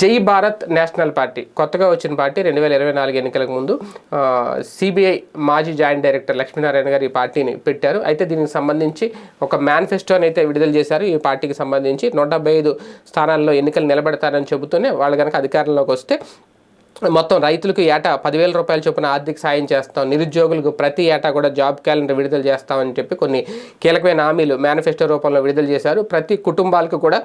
జై Bharat national party. కొత్తగా వచ్చిన పార్టీ రెండు వేల ఇరవై నాలుగు ఎన్నికలకు ముందు సిబిఐ మాజీ జాయింట్ డైరెక్టర్ లక్ష్మీనారాయణ గారు ఈ పార్టీని పెట్టారు. అయితే దీనికి సంబంధించి ఒక మేనిఫెస్టోని అయితే విడుదల చేశారు. ఈ పార్టీకి సంబంధించి నూట డెబ్బై ఐదు స్థానాల్లో ఎన్నికలు నిలబెడతారని చెబుతూనే వాళ్ళు కనుక అధికారంలోకి వస్తే మొత్తం రైతులకు ఏటా పదివేల రూపాయల చొప్పున ఆర్థిక సాయం చేస్తాం. నిరుద్యోగులకు ప్రతి ఏటా కూడా జాబ్ క్యాలెండర్ విడుదల చేస్తామని చెప్పి కొన్ని కీలకమైన హామీలు మేనిఫెస్టో రూపంలో విడుదల చేశారు. ప్రతి కుటుంబాలకు కూడా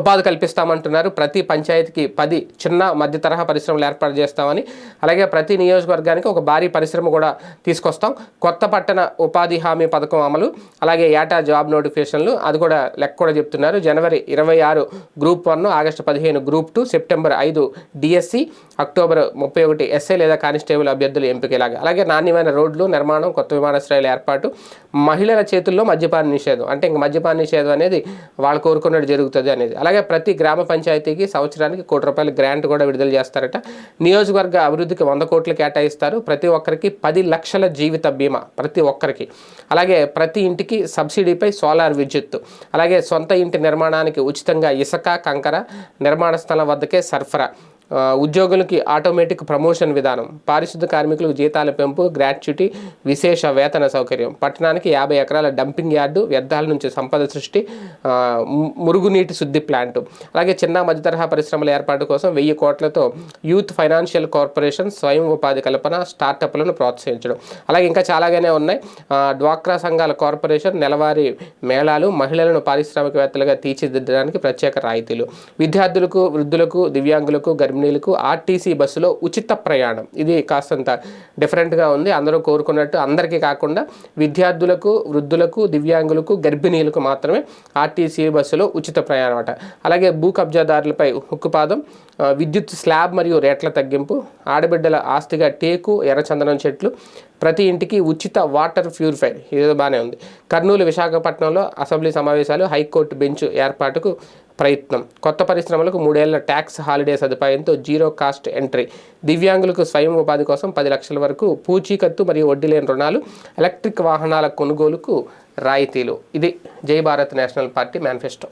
ఉపాధి కల్పిస్తామంటున్నారు. ప్రతి పంచాయతీకి పది చిన్న మధ్య తరహా పరిశ్రమలు ఏర్పాటు చేస్తామని అలాగే ప్రతి నియోజకవర్గానికి ఒక భారీ పరిశ్రమ కూడా తీసుకొస్తాం. కొత్త పట్టణ ఉపాధి హామీ పథకం అమలు అలాగే ఏటా జాబ్ నోటిఫికేషన్లు అది కూడా లెక్క కూడా చెప్తున్నారు. జనవరి ఇరవై ఆరు గ్రూప్ వన్ ఆగస్టు పదిహేను గ్రూప్ టూ సెప్టెంబర్ ఐదు డిఎస్సి అక్టోబర్ ముప్పై ఒకటి ఎస్ఐ లేదా కానిస్టేబుల్ అభ్యర్థులు ఎంపిక ఇలాగా అలాగే నాణ్యమైన రోడ్లు నిర్మాణం కొత్త విమానాశ్రయాల ఏర్పాటు మహిళల చేతుల్లో మద్యపాన నిషేధం. అంటే ఇంక మద్యపాన నిషేధం అనేది వాళ్ళు కోరుకున్నట్టు జరుగుతుంది అనేది. అలాగే ప్రతి గ్రామ పంచాయతీకి సంవత్సరానికి కోటి రూపాయల గ్రాంట్ కూడా విడుదల చేస్తారట. నియోజకవర్గ అభివృద్ధికి వంద కోట్లు కేటాయిస్తారు. ప్రతి ఒక్కరికి పది లక్షల జీవిత బీమా ప్రతి ఒక్కరికి. అలాగే ప్రతి ఇంటికి సబ్సిడీపై సోలార్ విద్యుత్ అలాగే సొంత ఇంటి నిర్మాణానికి ఉచితంగా ఇసుక కంకర నిర్మాణ స్థలం వద్దకే సరఫరా. ఉద్యోగులకి ఆటోమేటిక్ ప్రమోషన్ విధానం. పారిశుద్ధ కార్మికులకు జీతాల పెంపు గ్రాట్యుటీ విశేష వేతన సౌకర్యం. పట్టణానికి యాభై ఎకరాల డంపింగ్ యార్డు వ్యర్థాల నుంచి సంపద సృష్టి ము- మురుగునీటి శుద్ధి ప్లాంట్ అలాగే చిన్న మధ్య తరహా పరిశ్రమల ఏర్పాటు కోసం వెయ్యి కోట్లతో యూత్ ఫైనాన్షియల్ కార్పొరేషన్ స్వయం ఉపాధి కల్పన స్టార్టప్లను ప్రోత్సహించడం. అలాగే ఇంకా చాలాగానే ఉన్నాయి. డ్వాక్రా సంఘాల కార్పొరేషన్ నెలవారీ మేళాలు మహిళలను పారిశ్రామికవేత్తలుగా తీర్చిదిద్దడానికి ప్రత్యేక రాయితీలు. విద్యార్థులకు వృద్ధులకు దివ్యాంగులకు కంపెనీలకు ఆర్టీసీ బస్సులో ఉచిత ప్రయాణం. ఇది కాస్తంత డిఫరెంట్గా ఉంది. అందరూ కోరుకున్నట్టు అందరికీ కాకుండా విద్యార్థులకు వృద్ధులకు దివ్యాంగులకు గర్భిణీలకు మాత్రమే ఆర్టీసీ బస్సులో ఉచిత ప్రయాణం అట. అలాగే భూ కబ్జాదారులపై ఉక్కుపాదం విద్యుత్ స్లాబ్ మరియు రేట్ల తగ్గింపు ఆడబిడ్డల ఆస్తిగా టేకు ఎర్రచందనం చెట్లు ప్రతి ఇంటికి ఉచిత వాటర్ ప్యూరిఫైర్ ఇది బాగానే ఉంది. కర్నూలు విశాఖపట్నంలో అసెంబ్లీ సమావేశాలు హైకోర్టు బెంచ్ ఏర్పాటుకు ప్రయత్నం. కొత్త పరిశ్రమలకు మూడేళ్ళ ట్యాక్స్ హాలిడే సదుపాయంతో జీరో కాస్ట్ ఎంట్రీ. దివ్యాంగులకు స్వయం ఉపాధి కోసం పది లక్షల వరకు పూచీకత్తు మరియు వడ్డీ లేని రుణాలు ఎలక్ట్రిక్ వాహనాల కొనుగోలుకు రాయితీలు. ఇది జై భారత్ నేషనల్ పార్టీ మేనిఫెస్టో.